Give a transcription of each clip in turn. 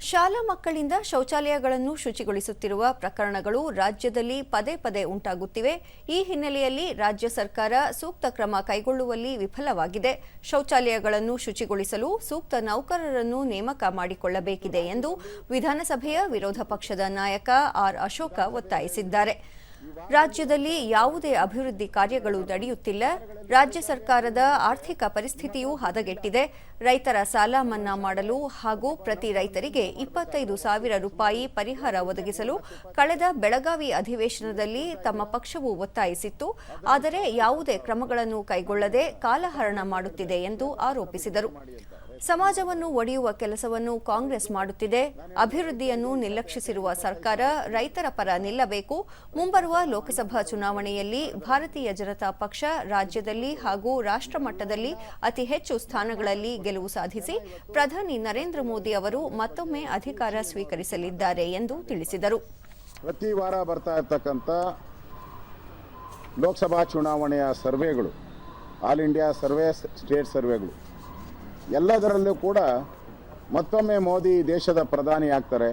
ಶಾಲಾ ಮಕ್ಕಳಿಂದ ಶೌಚಾಲಯಗಳನ್ನು ಶುಚಿಗೊಳಿಸುತ್ತಿರುವ ಪ್ರಕರಣಗಳು ರಾಜ್ಯದಲ್ಲಿ ಪದೇ ಪದೇ ಉಂಟಾಗುತ್ತಿವೆ. ಈ ಹಿನ್ನೆಲೆಯಲ್ಲಿ ರಾಜ್ಯ ಸರ್ಕಾರ ಸೂಕ್ತ ಕ್ರಮ ಕೈಗೊಳ್ಳುವಲ್ಲಿ ವಿಫಲವಾಗಿದೆ. ಶೌಚಾಲಯಗಳನ್ನು ಶುಚಿಗೊಳಿಸಲು ಸೂಕ್ತ ನೌಕರರನ್ನು ನೇಮಕ ಮಾಡಿಕೊಳ್ಳಬೇಕಿದೆ ಎಂದು ವಿಧಾನಸಭೆಯ ವಿರೋಧ ಪಕ್ಷದ ನಾಯಕ ಆರ್ ಅಶೋಕ ಒತ್ತಾಯಿಸಿದ್ದಾರೆ. ರಾಜ್ಯದಲ್ಲಿ ಯಾವುದೇ ಅಭಿವೃದ್ಧಿ ಕಾರ್ಯಗಳು ನಡೆಯುತ್ತಿಲ್ಲ. ರಾಜ್ಯ ಸರ್ಕಾರದ ಆರ್ಥಿಕ ಪರಿಸ್ಥಿತಿಯೂ ಹದಗೆಟ್ಟಿದೆ. ರೈತರ ಸಾಲ ಮನ್ನಾ ಮಾಡಲು ಹಾಗೂ ಪ್ರತಿ ರೈತರಿಗೆ ಇಪ್ಪತ್ತೈದು ಸಾವಿರ ರೂಪಾಯಿ ಪರಿಹಾರ ಒದಗಿಸಲು ಕಳೆದ ಬೆಳಗಾವಿ ಅಧಿವೇಶನದಲ್ಲಿ ತಮ್ಮ ಪಕ್ಷವು ಒತ್ತಾಯಿಸಿತ್ತು. ಆದರೆ ಯಾವುದೇ ಕ್ರಮಗಳನ್ನು ಕೈಗೊಳ್ಳದೆ ಕಾಲಹರಣ ಮಾಡುತ್ತಿದೆ ಎಂದು ಆರೋಪಿಸಿದರು. ಸಮಾಜವನ್ನು ಒಡೆಯುವ ಕೆಲಸವನ್ನು ಕಾಂಗ್ರೆಸ್ ಮಾಡುತ್ತಿದೆ. ಅಭಿವೃದ್ಧಿಯನ್ನು ನಿರ್ಲಕ್ಷಿಸಿರುವ ಸರ್ಕಾರ ರೈತರ ಪರ ನಿಲ್ಲಬೇಕು. ಮುಂಬರುವ ಲೋಕಸಭಾ ಚುನಾವಣೆಯಲ್ಲಿ ಭಾರತೀಯ ಜನತಾ ಪಕ್ಷ ರಾಜ್ಯದಲ್ಲಿ ಹಾಗೂ ರಾಷ್ಟ್ರ ಮಟ್ಟದಲ್ಲಿ ಅತಿ ಹೆಚ್ಚು ಸ್ಥಾನಗಳಲ್ಲಿ ಗೆಲುವು ಸಾಧಿಸಿ ಪ್ರಧಾನಿ ನರೇಂದ್ರ ಮೋದಿ ಅವರು ಮತ್ತೊಮ್ಮೆ ಅಧಿಕಾರ ಸ್ವೀಕರಿಸಲಿದ್ದಾರೆ ಎಂದು ತಿಳಿಸಿದರು. ಪ್ರತಿ ವಾರ ಬರ್ತಾ ಇರ್ತಕ್ಕಂಥ ಲೋಕಸಭಾ ಚುನಾವಣೆಯ ಸರ್ವೆಗಳು, ಆಲ್ ಇಂಡಿಯಾ ಸರ್ವೆ, ಸ್ಟೇಟ್ ಸರ್ವೆಗಳು, ಎಲ್ಲದರಲ್ಲೂ ಕೂಡ ಮತ್ತೊಮ್ಮೆ ಮೋದಿ ದೇಶದ ಪ್ರಧಾನಿ ಆಗ್ತಾರೆ.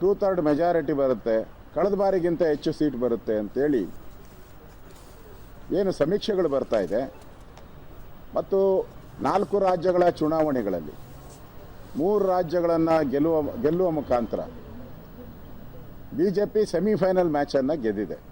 ಟೂ ಥರ್ಡ್ ಮೆಜಾರಿಟಿ ಬರುತ್ತೆ. ಕಳೆದ ಬಾರಿಗಿಂತ ಹೆಚ್ಚು ಸೀಟ್ ಬರುತ್ತೆ ಅಂತೇಳಿ ಏನು ಸಮೀಕ್ಷೆಗಳು ಬರ್ತಾ ಇದೆ. ಮತ್ತು ನಾಲ್ಕು ರಾಜ್ಯಗಳ ಚುನಾವಣೆಗಳಲ್ಲಿ ಮೂರು ರಾಜ್ಯಗಳನ್ನು ಗೆಲ್ಲುವ ಗೆಲ್ಲುವ ಮುಖಾಂತರ ಬಿ ಜೆ ಪಿ ಸೆಮಿಫೈನಲ್ ಮ್ಯಾಚನ್ನು ಗೆದ್ದಿದೆ.